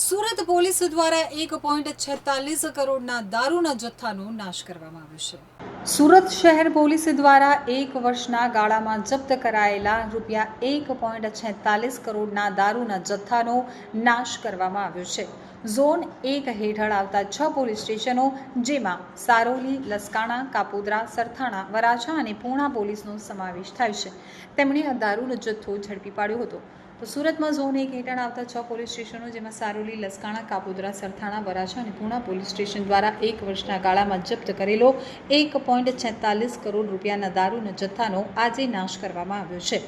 Surat police દ્વારા એક point છેતાલીસ કરોડના દારૂના જથ્થાનો નાશ કરવામાં આવ્યો છે. સુરત શહેર પોલીસ દ્વારા એક વર્ષના ગાળામાં જપ્ત કરાયેલા રૂપિયા એક પોઈન્ટ છેતાલીસ કરોડના દારૂના જથ્થાનો નાશ કરવામાં આવ્યો છે. ઝોન એક હેઠળ આવતા છ પોલીસ સ્ટેશનો, જેમાં સારોલી લસકાણા, કાપોદ્રા, સરથાણા, વરાછા અને પૂણા પોલીસનો સમાવેશ થાય છે. તેમણે આ દારૂનો જથ્થો ઝડપી પાડ્યો હતો. તો સુરતમાં ઝોન એક હેઠળ આવતા છ પોલીસ સ્ટેશનો જેમાં સારોલી, લસકાણા, કાપોદરા, સરથાણા, વરાછા અને પૂણા પોલીસ સ્ટેશન દ્વારા એક વર્ષના ગાળામાં જપ્ત કરેલો એક પોઈન્ટ છેતાલીસ કરોડ રૂપિયાના દારૂના જથ્થાનો આજે નાશ કરવામાં આવ્યો છે.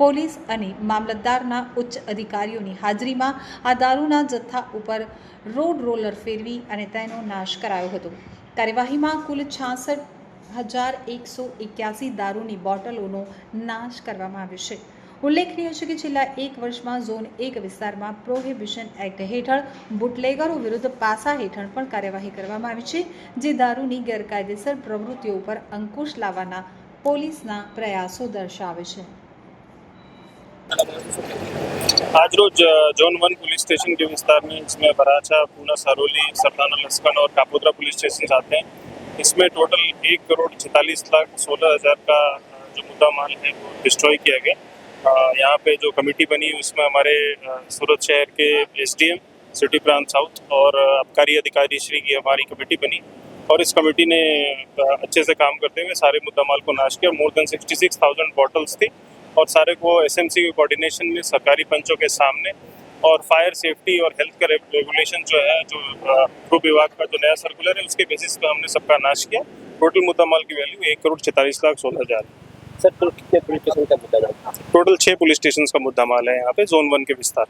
પોલીસ અને મામલતદારના ઉચ્ચ અધિકારીઓની હાજરીમાં આ દારૂના જથ્થા ઉપર રોડ રોલર ફેરવી અને તેનો નાશ કરાયો હતો. કાર્યવાહીમાં કુલ છાસઠ હજાર એકસો એક્યાસી દારૂની બોટલોનો નાશ કરવામાં આવ્યો છે. ઉલ્લેખનીય છે કે છેલ્લા એક વર્ષમાં ઝોન એક વિસ્તારમાં પ્રોહિબિશન એક્ટ હેઠળ બુટલેગરો વિરુદ્ધ પાસા હેઠળ પણ કાર્યવાહી કરવામાં આવી છે જે દારૂની ગેરકાયદેસર પ્રવૃત્તિઓ પર અંકુશ લાવવાના પોલીસના પ્રયાસો દર્શાવે છે આજરોજ जोन वन पुलिस स्टेशन के विस्तार में इसमें बराचा पूना सरोली सरदाना लस्कन और कापोद्रा पुलिस स्टेशन आते हैं इसमें टोटल एक करोड़ छितालीस लाख सोलह हज़ार का अ, जो मुद्दा माल है वो डिस्ट्रॉय किया गया अ, यहाँ पे जो कमेटी बनी, उसमें हमारे सूरत शहर के एसडीएम, सिटी प्रांत साउथ और आबकारी अधिकारी श्री की हमारी कमेटी बनी। और इस कमेटी ने अच्छे से काम करते हुए सारे मुद्दा माल को नाश किया। More than sixty six thousand bottles थी और सारे को एसएमसी के कोऑर्डिनेशन में, सरकारी पंचों के सामने और फायर सेफ्टी और हेल्थ का रेगुलेशन जो है, जो ग्रुप विभाग का जो नया सर्कुलर है, उसके बेसिस पर हमने सबका नाश किया। टोटल मुद्दा माल की वैल्यू एक करोड़ छितालीस लाख सोलह हज़ार। सर कितने का मुद्दा टोटल छः पुलिस स्टेशन का मुद्दा माल है यहाँ पे जोन वन के विस्तार